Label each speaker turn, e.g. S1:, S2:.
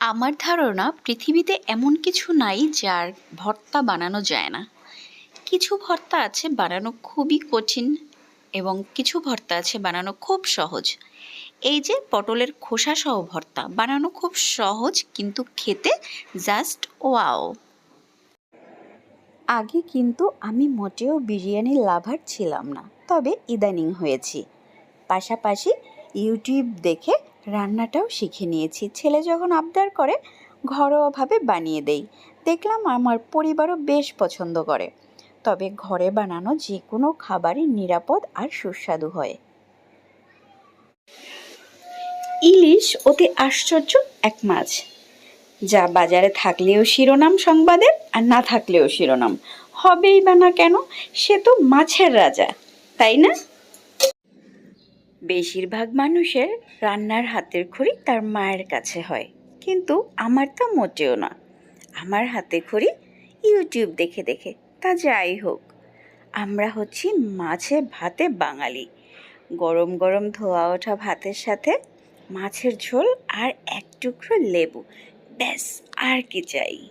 S1: আমার ধারণা পৃথিবীতে এমন কিছু নাই যার ভর্তা বানানো যায় না। কিছু ভর্তা আছে বানানো খুবই কঠিন এবং কিছু ভর্তা আছে বানানো খুব সহজ। এই যে পটলের খোসা সহ ভর্তা, বানানো খুব সহজ কিন্তু খেতে জাস্ট ওয়াও। আগে কিন্তু আমি মোটেও বিরিয়ানির লাভার ছিলাম না, তবে ইদানিং হয়েছি। পাশাপাশি ইউটিউব দেখে রান্নাটাও শিখে নিয়েছি। ছেলে যখন আবদার করে, ঘরোয়াভাবে বানিয়ে দেই। দেখলাম আমার পরিবারও বেশ পছন্দ করে। তবে ঘরে বানানো যে কোনো খাবারই নিরাপদ আর সুস্বাদু হয়। ইলিশ অতি আশ্চর্য এক মাছ। যা বাজারে থাকলেও শিরোনাম সংবাদের আর না থাকলেও শিরোনাম। হবেই বা না কেন, সে তো মাছের রাজা, তাই না? বেশিরভাগ মানুষের রান্নার হাতের খড়ি তার মায়ের কাছে হয়। কিন্তু আমার তা মোটেও না। আমার হাতে খড়ি ইউটিউব দেখে দেখে। তা যাই হোক, আমরা হচ্ছি মাছে ভাতে বাঙালি। গরম গরম ধোয়া ওঠা ভাতের সাথে মাছের ঝোল আর এক টুকরো লেবু। ব্যাস, আর কি চাই।